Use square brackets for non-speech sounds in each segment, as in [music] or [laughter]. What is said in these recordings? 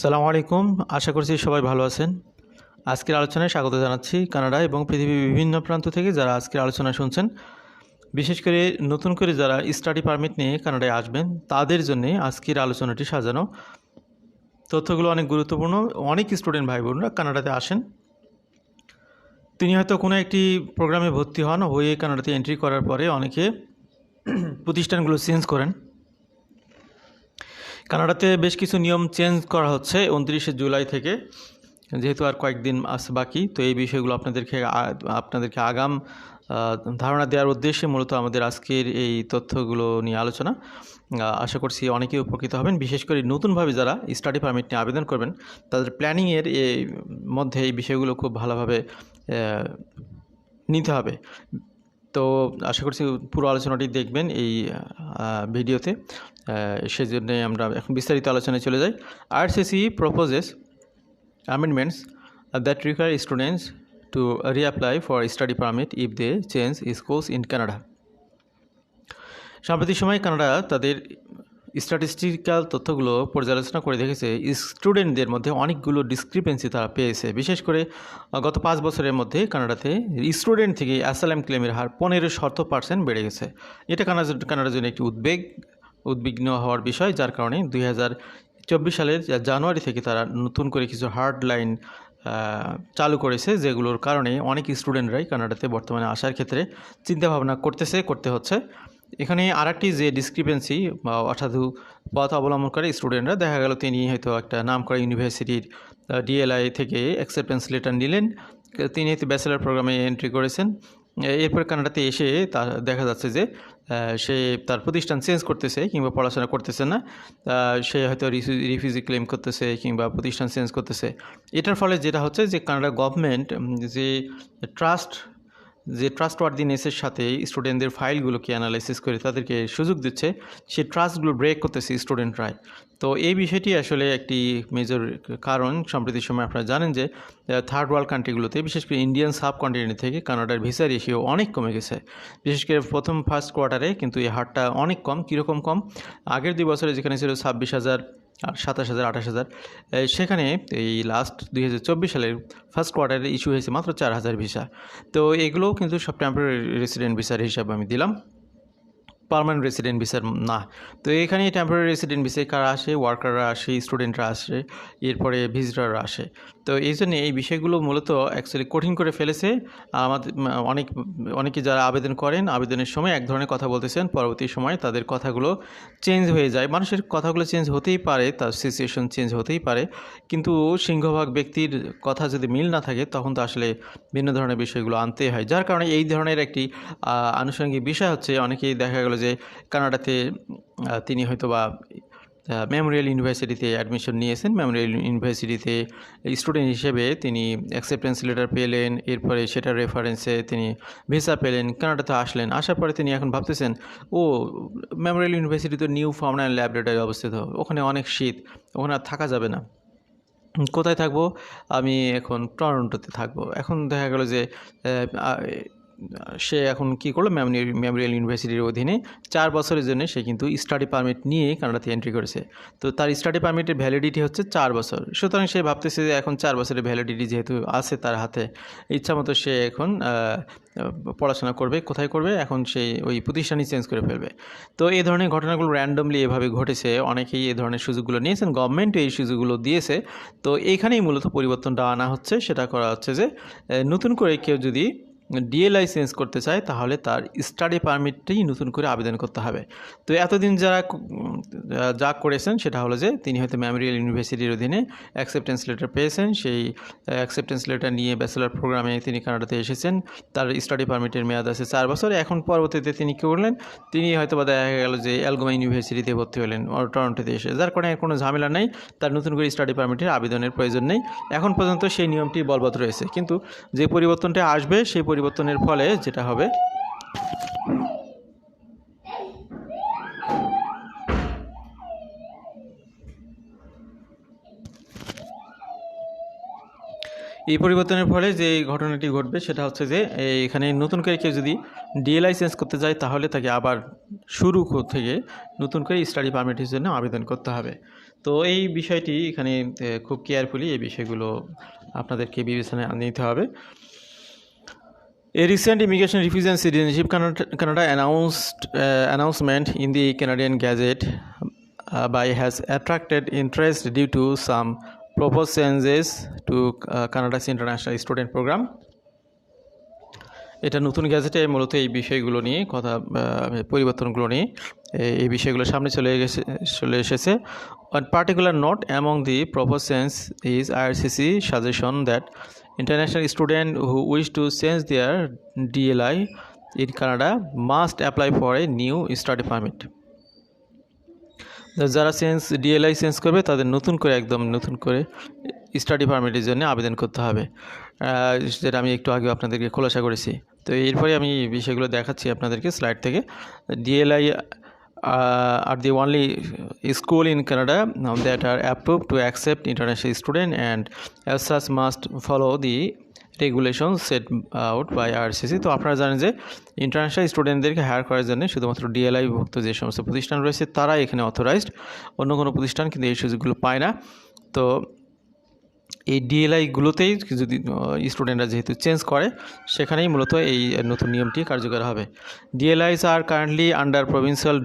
সালামু আলাইকুম। আশা করছি সবাই ভালো আছেন। আজকের আলোচনায় স্বাগত জানাচ্ছি কানাডা এবং পৃথিবীর বিভিন্ন প্রান্ত থেকে যারা আজকের আলোচনা শুনছেন। বিশেষ করে নতুন করে যারা স্টাডি পারমিট নিয়ে কানাডায় আসবেন, তাদের জন্যে আজকের আলোচনাটি সাজানো। তথ্যগুলো অনেক গুরুত্বপূর্ণ। অনেক স্টুডেন্ট ভাই বোনরা কানাডাতে আসেন। তিনি হয়তো কোনো একটি প্রোগ্রামে ভর্তি হন, হয়ে কানাডাতে এন্ট্রি করার পরে অনেকে প্রতিষ্ঠানগুলো চেঞ্জ করেন। কানাডাতে বেশ কিছু নিয়ম চেঞ্জ করা হচ্ছে উনত্রিশে জুলাই থেকে। যেহেতু আর কয়েকদিন আছে বাকি, তো এই বিষয়গুলো আপনাদেরকে আপনাদেরকে আগাম ধারণা দেওয়ার উদ্দেশ্যে মূলত আমাদের আজকের এই তথ্যগুলো নিয়ে আলোচনা। আশা করছি অনেকেই উপকৃত হবেন। বিশেষ করে নতুনভাবে যারা স্টাডি পারমিট নিয়ে আবেদন করবেন, তাদের প্ল্যানিংয়ের মধ্যে এই বিষয়গুলো খুব ভালোভাবে নিতে হবে। তো আশা করছি পুরো আলোচনাটি দেখবেন এই ভিডিওতে। সেজন্য আমরা এখন বিস্তারিত আলোচনায় চলে যাই। IRCC proposes amendments that require students to reapply for study permit if they change schools in Canada সাম্প্রতিক সময়ে কানাডা তাদের স্ট্যাটিস্টিক্যাল তথ্যগুলো পর্যালোচনা করে দেখেছে স্টুডেন্টদের মধ্যে অনেকগুলো ডিসক্রিপেন্সি তারা পেয়েছে। বিশেষ করে গত পাঁচ বছরের মধ্যে কানাডাতে স্টুডেন্ট থেকে অ্যাসালাম ক্লেমের হার পনেরো শত পার্সেন্ট বেড়ে গেছে। এটা কানাডা কানাডার জন্য একটি উদ্বেগ, উদ্বিগ্ন হওয়ার বিষয়, যার কারণে দুই চব্বিশ সালের জানুয়ারি থেকে তারা নতুন করে কিছু হার্ড লাইন চালু করেছে, যেগুলোর কারণে অনেক স্টুডেন্টরাই কানাডাতে বর্তমানে আসার ক্ষেত্রে চিন্তাভাবনা করতেছে, করতে হচ্ছে। এখানে আরেকটি যে ডিসক্রিপেন্সি বা অসাধু পথ অবলম্বন করে স্টুডেন্টরা দেখা গেল তিনি হয়তো একটা নাম করা ইউনিভার্সিটির ডিএলআই থেকে অ্যাকসেপ্টেন্স লেটার নিলেন। তিনি হয়তো ব্যাচেলার প্রোগ্রামে এন্ট্রি করেছেন। এরপর কানাডাতে এসে তার দেখা যাচ্ছে যে সে তার প্রতিষ্ঠান চেঞ্জ করতেছে কিংবা পড়াশোনা করতেছে না। সে হয়তো রিফিউজি ক্লেম করতেছে কিংবা প্রতিষ্ঠান চেঞ্জ করতেছে। এটার ফলে যেটা হচ্ছে যে কানাডা গভর্নমেন্ট যে ট্রাস্ট যে ট্রাস্টওয়ার্দিনেসের সাথে স্টুডেন্টদের ফাইলগুলোকে অ্যানালাইসিস করে তাদেরকে সুযোগ দিচ্ছে, সে ট্রাস্টগুলো ব্রেক করতেছে স্টুডেন্টরাই তো এই বিষয়টি আসলে একটি মেজর কারণ। সম্প্রতি সময় আপনারা জানেন যে থার্ড ওয়ার্ল্ড কান্ট্রিগুলোতে বিশেষ করে ইন্ডিয়ান সাব কন্টিনেন্ট থেকে কানাডার ভিসা রেশিও অনেক কমে গেছে। বিশেষ করে প্রথম ফার্স্ট কোয়ার্টারে কিন্তু এই হারটা অনেক কম, কীরকম কম? আগের দুই বছরে যেখানে ছিল ছাব্বিশ হাজার আর সাতাশ হাজার, আঠাশ হাজার। সেখানে এই লাস্ট দুই হাজার চব্বিশ সালের ফার্স্ট কোয়ার্টারে ইস্যু হয়েছে মাত্র চার হাজার ভিসা। তো এগুলোও কিন্তু সব টেম্পোরারি রেসিডেন্ট ভিসার হিসাবে আমি দিলাম। পার্মানেন্ট রেসিডেন্ট ভিসার না। তো এখানে টেম্পোরারি রেসিডেন্ট ভিসায় কারা আসে ওয়ার্কাররা আসে স্টুডেন্টরা আসে, এরপরে ভিজিটররা আসে। তো এই জন্য এই বিষয়গুলো মূলত অ্যাকচুয়ালি কঠিন করে ফেলেছে। আমাদের অনেক, অনেকে যারা আবেদন করেন, আবেদনের সময় এক ধরনের কথা বলতেছেন, পরবর্তী সময় তাদের কথাগুলো চেঞ্জ হয়ে যায়। মানুষের কথাগুলো চেঞ্জ হতেই পারে, তার সিচুয়েশন চেঞ্জ হতেই পারে। কিন্তু সিংহভাগ ব্যক্তির কথা যদি মিল না থাকে, তখন তো আসলে ভিন্ন ধরনের বিষয়গুলো আনতে হয়। যার কারণে এই ধরনের একটি আনুষঙ্গিক বিষয় হচ্ছে, অনেকেই দেখা গেল যে কানাডাতে তিনি হয়তো বা মেমোরিয়াল ইউনিভার্সিটিতে অ্যাডমিশন নিয়েছেন। মেমোরিয়াল ইউনিভার্সিটিতে স্টুডেন্ট হিসেবে তিনি অ্যাকসেপ্টেন্স লেটার পেলেন। এরপরে সেটার রেফারেন্সে তিনি ভিসা পেলেন, কানাডাতে আসলেন। আসার পরে তিনি এখন ভাবতেছেন, ও মেমোরিয়াল ইউনিভার্সিটি তো নিউ ফাউন্ড ল্যাবরেটরি অবস্থিত। ওখানে অনেক শীত, ওখানে আর থাকা যাবে না। কোথায় থাকব? আমি এখন টরন্টোতে থাকব। এখন দেখা গেল যে সে এখন কি করল? মেমোরিয়াল ইউনিভার্সিটির অধীনে চার বছরের জন্য সে কিন্তু স্টাডি পারমিট নিয়ে কানাডাতে এন্ট্রি করেছে। তো তার স্টাডি পারমিটের ভ্যালিডিটি হচ্ছে চার বছর। সুতরাং সে ভাবতেছে যে এখন চার বছরের ভ্যালিডিটি যেহেতু আছে তার হাতে, ইচ্ছা মতো সে এখন পড়াশোনা করবে, কোথায় করবে? এখন সেই ওই প্রতিষ্ঠানই চেঞ্জ করে ফেলবে। তো এই ধরনের ঘটনাগুলো র্যান্ডমলি এভাবে ঘটেছে, অনেকেই এই ধরনের সুযোগগুলো নিয়েছেন গভর্নমেন্টও এই সুযোগগুলো দিয়েছে। তো এইখানেই মূলত পরিবর্তনটা আনা হচ্ছে। সেটা করা হচ্ছে যে নতুন করে কেউ যদি ডিএলআই চেঞ্জ করতে চায়, তাহলে তার স্টাডি পারমিটটাই নতুন করে আবেদন করতে হবে। তো এতদিন যারা যা করেছেন, সেটা হলো যে তিনি হয়তো মেমোরিয়াল ইউনিভার্সিটির অধীনে অ্যাকসেপ্টেন্স লেটার পেয়েছেন, সেই অ্যাকসেপ্টেন্স লেটার নিয়ে ব্যাচেলার প্রোগ্রামে তিনি কানাডাতে এসেছেন। তার স্টাডি পারমিটের মেয়াদ আছে চার বছর। এখন পরবর্তীতে তিনি কী করলেন? তিনি হয়তো বা দেখা গেল যে অ্যালগোমা ইউনিভার্সিটিতে ভর্তি হলেন টরন্টোতে এসে। যার কারণে কোনো ঝামেলা নেই, তার নতুন করে স্টাডি পারমিটের আবেদনের প্রয়োজন নেই। এখন পর্যন্ত সেই নিয়মটি বলবৎ রয়েছে। কিন্তু যে পরিবর্তনটা আসবে, সেই পরিবর্তনের ফলে যেটা হবে, এই পরিবর্তনের ফলে যে ঘটনাটি ঘটবে সেটা হচ্ছে যে, এখানে নতুন করে কেউ যদি ডিএলআই চেঞ্জ করতে যায়, তাহলে তাকে আবার শুরু থেকে নতুন করে স্টাডি পারমিটের জন্য আবেদন করতে হবে। তো এই বিষয়টি এখানে খুব কেয়ারফুলি এই বিষয়গুলো আপনাদেরকে বিবেচনায় নিতে হবে। A recent Immigration, Refugee and Citizenship Canada, announced uh, announcement in the Canadian Gazette uh, by has attracted interest due to some proposed changes to uh, Canada's international student program. এটা নতুন গ্যাজেটে মূলত এই বিষয়গুলো নিয়ে কথা পরিবর্তনগুলো নিয়ে এই বিষয়গুলো সামনে চলে গেছে চলে এসেছে on particular note among the proposals is IRCC suggestion that international student who wish to change their DLI in Canada must apply for a new study permit যারা চেঞ্জ ডিএলআই চেঞ্জ করবে, তাদের নতুন করে একদম নতুন করে স্টাডি পারমিটের জন্য আবেদন করতে হবে। যেটা আমি একটু আগে আপনাদেরকে খোলাসা করেছি। তো এরপরে আমি বিষয়গুলো দেখাচ্ছি আপনাদেরকে স্লাইড থেকে। DLI are the only school in Canada that are approved to accept international student and as such must follow the regulation set out by IRCC তো আপনারা জানেন যে ইন্টারন্যাশনাল স্টুডেন্টদেরকে হায়ার করার জন্য শুধুমাত্র ডিএলআই ভুক্ত যে সমস্ত প্রতিষ্ঠান রয়েছে, তারা এখানে অথরাইজড অন্য কোনো প্রতিষ্ঠান কিন্তু এই সুযোগগুলো পায় না। তো এই ডিএলআইগুলোতেই যদি স্টুডেন্টরা যেহেতু চেঞ্জ করে, সেখানেই মূলত এই নতুন নিয়মটি কার্যকর হবে। DLIs are currently under provincial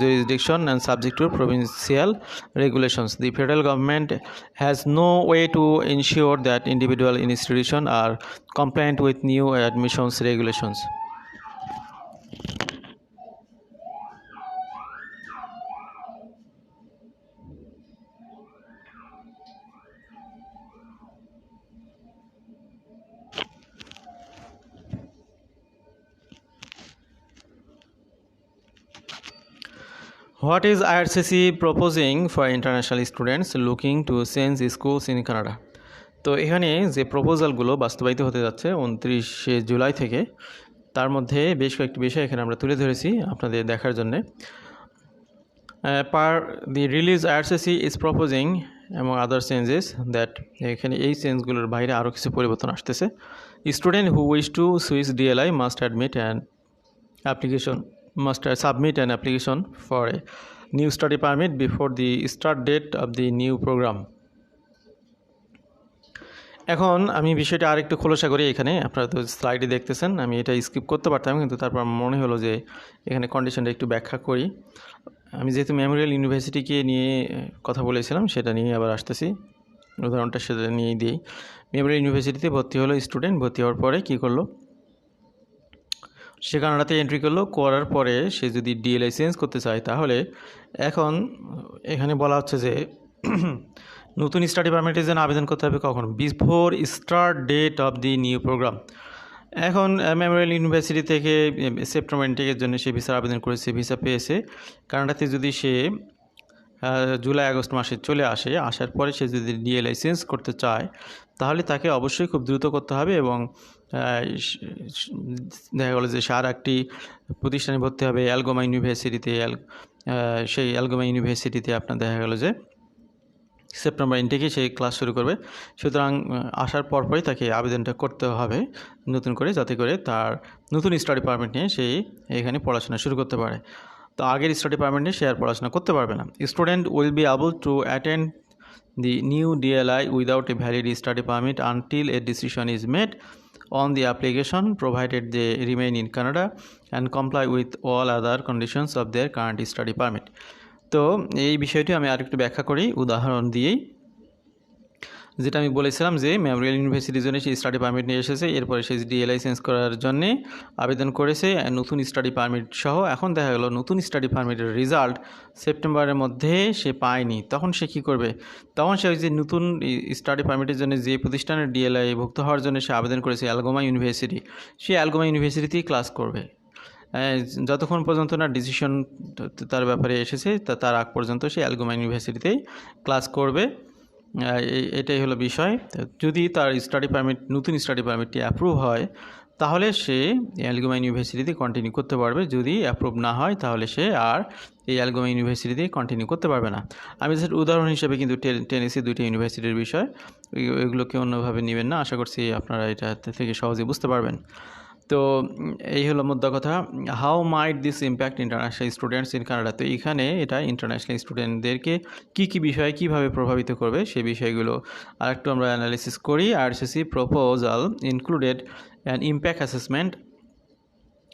jurisdiction and subject to provincial regulations the federal government has no way to ensure that individual institution are compliant with new admissions regulations What is IRCC proposing for international students looking to change schools in Canada? তো এখানে যে প্রপোজালগুলো বাস্তবায়িত হতে যাচ্ছে উনত্রিশে জুলাই থেকে, তার মধ্যে বেশ কয়েকটি বিষয় এখানে আমরা তুলে ধরেছি আপনাদের দেখার জন্যে। Per the release IRCC is proposing এবং আদার চেঞ্জেস দ্যাট এখানে এই চেঞ্জগুলোর বাইরে আরও কিছু পরিবর্তন আসতেছে। Student who wish to switch DLI must admit and application. Must submit an application for a new study permit before the start date of the new program. এখন আমি বিষয়টা আরেকটু খোলসা করি এখানে। আপনারা তো স্লাইডে দেখতেছেন, আমি এটা স্কিপ করতে পারতাম, কিন্তু তারপর মনে হলো যে এখানে কন্ডিশনটা একটু ব্যাখ্যা করি। আমি যেহেতু মেমোরিয়াল ইউনিভার্সিটিকে নিয়ে কথা বলেছিলাম, সেটা নিয়ে আবার আসতেছি। উদাহরণটা সেটা নিয়েই দিই। মেমোরিয়াল ইউনিভার্সিটিতে ভর্তি হলো স্টুডেন্ট ভর্তি হওয়ার পরে কী করল? সে কানাডাতে এন্ট্রি করল, করার পরে সে যদি ডিএলআই চেঞ্জ করতে চায়, তাহলে এখন এখানে বলা হচ্ছে যে [clears throat] নতুন স্টাডি পারমিটের জন্য আবেদন করতে হবে কখন? Before start date of the new program এখন মেমোরিয়াল ইউনিভার্সিটি থেকে সেপ্টেম্বর ইনটেকের জন্য সে ভিসার আবেদন করেছে ভিসা পেয়েছে। কানাডাতে যদি সে জুলাই আগস্ট মাসে চলে আসে, আসার পরে সে যদি ডিএলআই চেঞ্জ করতে চায়, তাহলে তাকে অবশ্যই খুব দ্রুত করতে হবে এবং দেখা গেলো যে সে আর একটি প্রতিষ্ঠানে ভর্তি হবে অ্যালগোমা ইউনিভার্সিটিতে সেই অ্যালগোমা ইউনিভার্সিটিতে আপনার দেখা গেলো যে সেপ্টেম্বর ইনটেকে সেই ক্লাস শুরু করবে। সুতরাং আসার পরপরই তাকে আবেদনটা করতে হবে নতুন করে যাতে করে তার নতুন স্টাডি পারমিট নিয়ে সেই এখানে পড়াশোনা শুরু করতে পারে। তো আগের স্টাডি পারমিট নিয়ে সে আর পড়াশোনা করতে পারবে না। Student will be able to attend the new DLI without a valid study permit until a decision is made. On the application provided they remain in Canada and comply with all other conditions of their current study permit তো এই বিষয়টি আমি আরেকটু ব্যাখ্যা করি উদাহরণ দিয়েই যেটা আমি বলেছিলাম যে মেমোরিয়াল ইউনিভার্সিটির জন্য সেই স্টাডি পারমিট নিয়ে এসেছে, এরপরে সে ডিএলআই চেঞ্জ করার জন্যে আবেদন করেছে নতুন স্টাডি পারমিট সহ এখন দেখা গেলো নতুন স্টাডি পারমিটের রেজাল্ট সেপ্টেম্বরের মধ্যে সে পায়নি। তখন সে কী করবে? তখন সে ওই যে নতুন স্টাডি পারমিটের জন্য যে প্রতিষ্ঠানের ডিএলআই ভুক্ত হওয়ার জন্য সে আবেদন করেছে অ্যালগোমা ইউনিভার্সিটি সে অ্যালগোমা ইউনিভার্সিটিতেই ক্লাস করবে। যতক্ষণ পর্যন্ত না ডিসিশন তার ব্যাপারে এসেছে তার আগ পর্যন্ত সে অ্যালগোমা ইউনিভার্সিটিতেই ক্লাস করবে। এটাই হলো বিষয়। যদি তার স্টাডি পারমিট নতুন স্টাডি পারমিটটি অ্যাপ্রুভ হয়, তাহলে সে অ্যালগোমা ইউনিভার্সিটিতে কন্টিনিউ করতে পারবে। যদি অ্যাপ্রুভ না হয়, তাহলে সে আর এই অ্যালগোমা ইউনিভার্সিটিতে কন্টিনিউ করতে পারবে না। আমি জাস্ট উদাহরণ হিসেবে কিন্তু টেনেসি দুইটি ইউনিভার্সিটির বিষয় এগুলোকে অন্যভাবে নেবেন না। আশা করছি আপনারা এটা থেকে সহজে বুঝতে পারবেন। তো এই হলো মোদ্দা কথা। How might this impact international students in Canada তো এখানে এটা ইন্টারন্যাশনাল স্টুডেন্টদেরকে কী কী বিষয়ে কীভাবে প্রভাবিত করবে সেই বিষয়গুলো আরেকটু আমরা অ্যানালিসিস করি। IRCC proposal included an impact assessment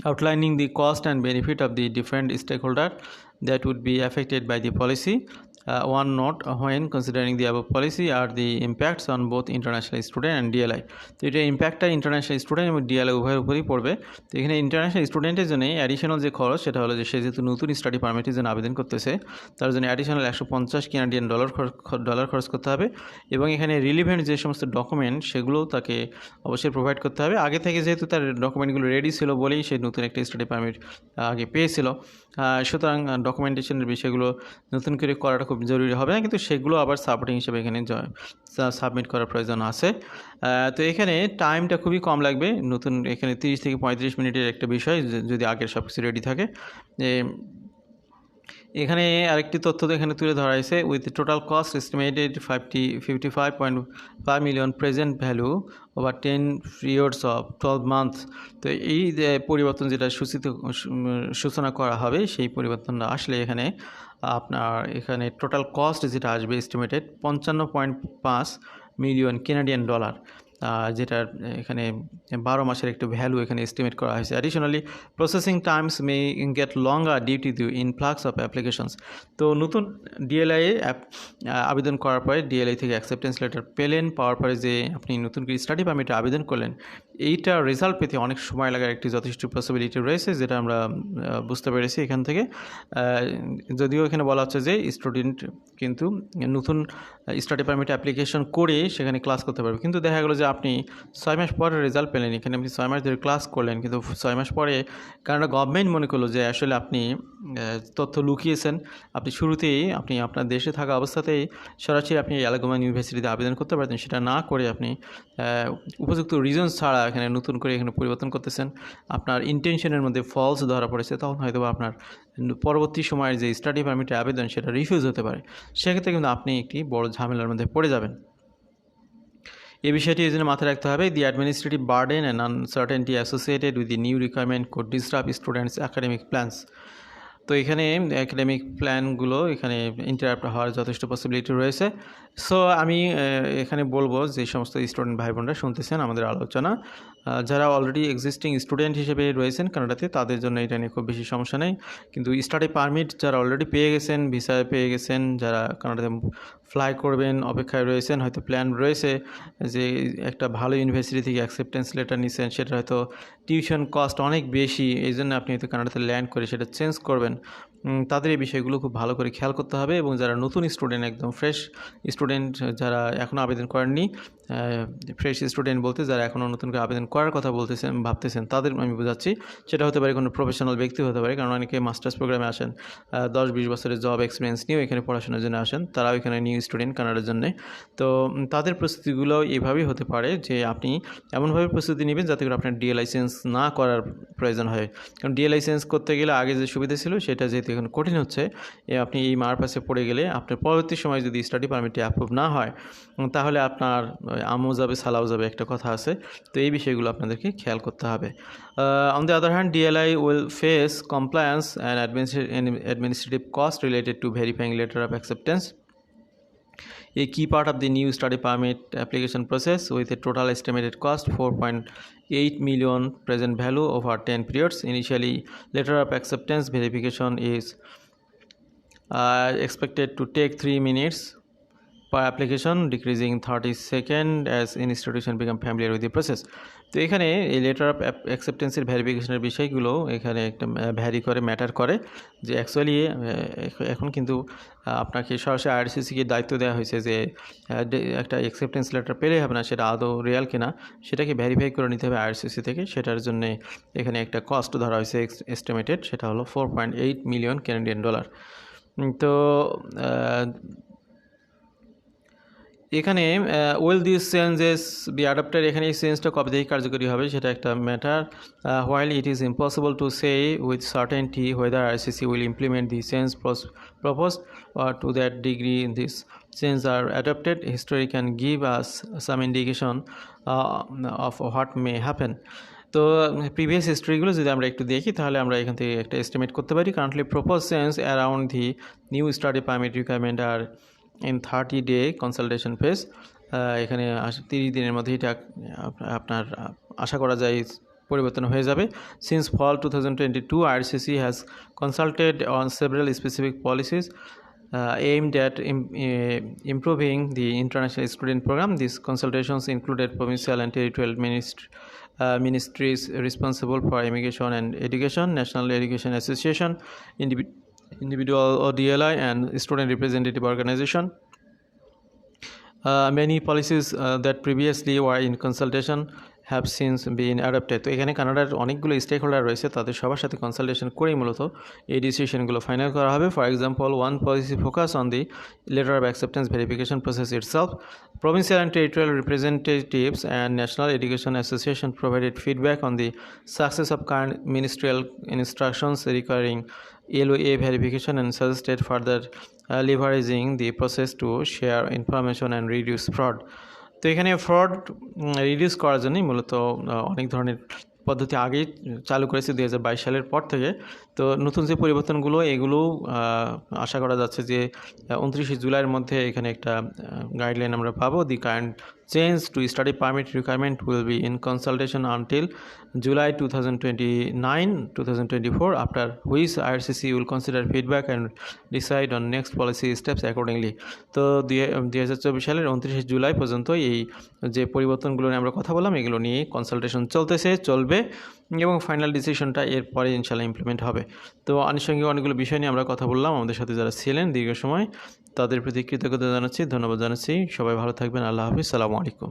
outlining the cost and benefit of the different stakeholder that would be affected by the policy. Uh, one note uh, when considering the above policy are the impacts on both international student and DLI তো এটা ইম্প্যাক্টটা international student এবং DLI উভয়ের উপরেই পড়বে। তো এখানে international স্টুডেন্টের জন্য অ্যাডিশনাল যে খরচ সেটা হলো যে সে যেহেতু নতুন স্টাডি পারমিটের জন্য আবেদন করতেছে তার জন্য অ্যাডিশনাল একশো পঞ্চাশ কেনাডিয়ান ডলার ডলার খরচ করতে হবে এবং এখানে রিলিভেন্ট যে সমস্ত ডকুমেন্ট সেগুলোও তাকে অবশ্যই প্রোভাইড করতে হবে। আগে থেকে যেহেতু তার ডকুমেন্টগুলো রেডি ছিল বলেই সে নতুন একটা স্টাডি পারমিট আগে পেয়েছিল। সুতরাং ডকুমেন্টেশনের বিষয়গুলো নতুন করে করাটা খুব জরুরি হবে না, কিন্তু সেগুলো আবার সাপোর্টিং হিসেবে এখানে সাবমিট করার প্রয়োজন আছে। তো এখানে টাইমটা খুবই কম লাগবে, নতুন এখানে তিরিশ থেকে পঁয়ত্রিশ মিনিটের একটা বিষয়, যদি আগের সব কিছু রেডি থাকে এখানে আরেকটি তথ্য এখানে তুলে ধরা হয়েছে with total cost estimated fifty fifty five point five million present value over ten periods of twelve month তো এই যে পরিবর্তন যেটা সূচিত, সূচনা করা হবে, সেই পরিবর্তনটা আসলে এখানে আপনার এখানে টোটাল কস্ট যেটা আসবে এস্টিমেটেড পঞ্চান্ন পয়েন্ট পাঁচ মিলিয়ন কেনাডিয়ান ডলার যেটার এখানে বারো মাসের একটু ভ্যালু এখানে এস্টিমেট করা হয়েছে। Additionally processing times may get longer due to influx of applications তো নতুন ডিএলআই আবেদন করার পরে ডিএলআই থেকে অ্যাকসেপ্টেন্স লেটার পেলেন, পাওয়ার পরে যে আপনি নতুন করে স্টাডি পারমিটে আবেদন করলেন, এইটা রেজাল্ট পেতে অনেক সময় লাগার একটি যথেষ্ট পসিবিলিটি রয়েছে, যেটা আমরা বুঝতে পেরেছি এখান থেকে। যদিও এখানে বলা হচ্ছে যে স্টুডেন্ট কিন্তু নতুন স্টাডি পারমিট অ্যাপ্লিকেশন করে সেখানে ক্লাস করতে পারবে। কিন্তু দেখা গেলো যে আপনি ছয় মাস পরে রেজাল্ট পেলেন, এখানে আপনি ছয় মাস ধরে ক্লাস করলেন, কিন্তু ছয় মাস পরে কানাডা গভর্নমেন্ট মনে করল যে আসলে আপনি তথ্য লুকিয়েছেন। আপনি শুরুতেই আপনি আপনার দেশে থাকা অবস্থাতেই সরাসরি আপনি অ্যালাগোমান ইউনিভার্সিটিতে আবেদন করতে পারতেন। সেটা না করে আপনি উপযুক্ত রিজনস ছাড়া এখানে নতুন করে এখানে পরিবর্তন করতেছেন। আপনার ইন্টেনশনের মধ্যে ফলস ধরা পড়েছে, তখন হয়তো আপনার পরবর্তী সময়ের যে স্টাডি পারমিটের আবেদন, সেটা রিফিউজ হতে পারে। সেক্ষেত্রে কিন্তু আপনি একটি বড় ঝামেলার মধ্যে পড়ে যাবেন। এই বিষয়টি এই জন্য মাথায় রাখতে হবে the administrative burden and uncertainty associated with the new requirement could disturb students academic plans তো এখানে অ্যাকাডেমিক প্ল্যানগুলো এখানে ইন্টারাপ্ট হওয়ার যথেষ্ট পসিবিলিটি রয়েছে। সো আমি এখানে বলব যে সমস্ত স্টুডেন্ট ভাই বোনরা শুনতেছেন আমাদের আলোচনা। যারা অলরেডি এক্সিস্টিং স্টুডেন্ট হিসেবে রয়েছেন কানাডাতে, তাদের জন্য এটা নিয়ে খুব বেশি সমস্যা নেই। কিন্তু স্টাডি পারমিট যারা অলরেডি পেয়ে গেছেন ভিসা পেয়ে গেছেন, যারা কানাডাতে ফ্লাই করবেন, অপেক্ষায় রয়েছেন, হয়তো প্ল্যান রয়েছে যে একটা ভালো ইউনিভার্সিটি থেকে অ্যাকসেপ্টেন্স লেটার নিছেন, সেটা হয়তো টিউশন কস্ট অনেক বেশি, এই জন্য আপনি হয়তো কানাডাতে ল্যান্ড করে সেটা চেঞ্জ করবেন। তাদের এই বিষয়গুলো খুব ভালো করে খেয়াল করতে হবে এবং যারা নতুন স্টুডেন্ট একদম ফ্রেশ স্টুডেন্ট যারা এখনও আবেদন করেননি ফ্রেশ স্টুডেন্ট বলতে যারা এখনও নতুন করে আবেদন করার কথা বলতেছেন, ভাবতেছেন, তাদের আমি বোঝাচ্ছি। সেটা হতে পারে কোনো প্রফেশনাল ব্যক্তি হতে পারে, কারণ অনেকে মাস্টার্স প্রোগ্রামে আসেন দশ বিশ বছরের জব এক্সপিরিয়েন্স নিয়েও এখানে পড়াশোনার জন্য আসেন, তারাও এখানে নিউ স্টুডেন্ট কানাডার জন্য। তো তাদের প্রস্তুতিগুলো এভাবেই হতে পারে যে আপনি এমনভাবে প্রস্তুতি নেবেন যাতে করে আপনার ডিএ লাইসেন্স না করার প্রয়োজন হয়। কারণ ডিএ লাইসেন্স করতে গেলে আগে যে সুবিধা ছিল সেটা যেহেতু এখন কঠিন হচ্ছে আপনি এই মার পাশে পড়ে গেলে আপনার পরবর্তী সময় যদি স্টাডি পারমিটটি অ্যাপ্রুভ না হয় তাহলে আপনার আমও যাবে সালাও যাবে একটা কথা আছে। তো এই বিষয়গুলো আপনাদেরকে খেয়াল করতে হবে on the other hand DLI will face compliance and administrative cost related to verifying letter of acceptance a key part of the new study permit application process with a total estimated cost 4.8 million present value over 10 periods initially letter of acceptance verification is uh, expected to take 3 minutes per application decreasing 30 second as institution become familiar with the process তো এখানে এই letter of অ্যাকসেপ্টেন্সের ভ্যারিফিকেশনের বিষয়গুলো এখানে একটা vary করে matter করে যে actually এখন কিন্তু আপনাকে সরাসরি আরসিসিকে দায়িত্ব দেওয়া হয়েছে যে একটা অ্যাকসেপ্টেন্স লেটার পেলে হবে না, সেটা আদৌ রিয়াল কিনা, সেটাকে ভ্যারিফাই করে নিতে হবে আরসিসি থেকে। সেটার জন্য এখানে একটা কস্ট ধরা হয়েছে এস্টিমেটেড সেটা হলো four point eight million Canadian dollar তো এখানে well this changes be adapted এখানে এই চেঞ্জটা কবে থেকে কার্যকরী হবে সেটা একটা matter while it is impossible to say with certainty whether IRCC will implement the change propose or to that degree these changes are adopted history can give us some indication uh, of what তো previous হিস্ট্রিগুলো যদি আমরা একটু দেখি তাহলে আমরা এখান থেকে একটা এস্টিমেট করতে পারি। Currently propose change around the new study permit requirement are in thirty day consultation phase এখানে তিরিশ দিনের মধ্যেই এটা আপনার আশা করা যায় পরিবর্তন হয়ে যাবে। Since fall two thousand twenty two IRCC has consulted on several specific policies aim that improving the international student program this consultations included provincial and territorial ministry ministries responsible for immigration and education national education association individual individual or DLI and student representative organization. Uh, many policies uh, that previously were in consultation have since been adapted তো এখানে কানাডার অনেকগুলো stake holder রয়েছে, তাদের সবার সাথে consultation করেই মূলত এই ডিসিশনগুলো ফাইনাল করা হবে। For example one policy focus on the letter of acceptance verification process itself provincial and territorial representatives and national education association provided feedback on the success of current ministerial instructions recurring L O A verification and suggested further leveraging the process to share information and reduce fraud তো এখানে fraud reduce করার জন্যই মূলত অনেক ধরনের পদ্ধতি আগেই চালু করেছে দু হাজার বাইশ সালের পর থেকে। তো নতুন যে পরিবর্তনগুলো, এগুলো আশা করা যাচ্ছে যে উনত্রিশে জুলাইয়ের মধ্যে এখানে একটা গাইডলাইন আমরা পাবো the current in consultation until July two thousand twenty nine two thousand twenty four after which IRCC will consider feedback and decide on next policy steps accordingly তো দুই হাজার চব্বিশ সালের উনত্রিশে জুলাই পর্যন্ত এই যে পরিবর্তনগুলো নিয়ে আমরা কথা বললাম, এগুলো নিয়ে কনসালটেশন চলতেছে, চলবে এবং ফাইনাল ডিসিশনটা এরপরে ইনশাল্লাহ ইমপ্লিমেন্ট হবে। তো আনুষঙ্গিক অনেকগুলো বিষয় নিয়ে আমরা কথা বললাম। আমাদের সাথে যারা ছিলেন, দীর্ঘ সময় তাদের প্রতি কৃতজ্ঞতা জানাচ্ছি ধন্যবাদ জানাচ্ছি। সবাই ভালো থাকবেন আল্লাহ হাফিজ সালামু আলাইকুম।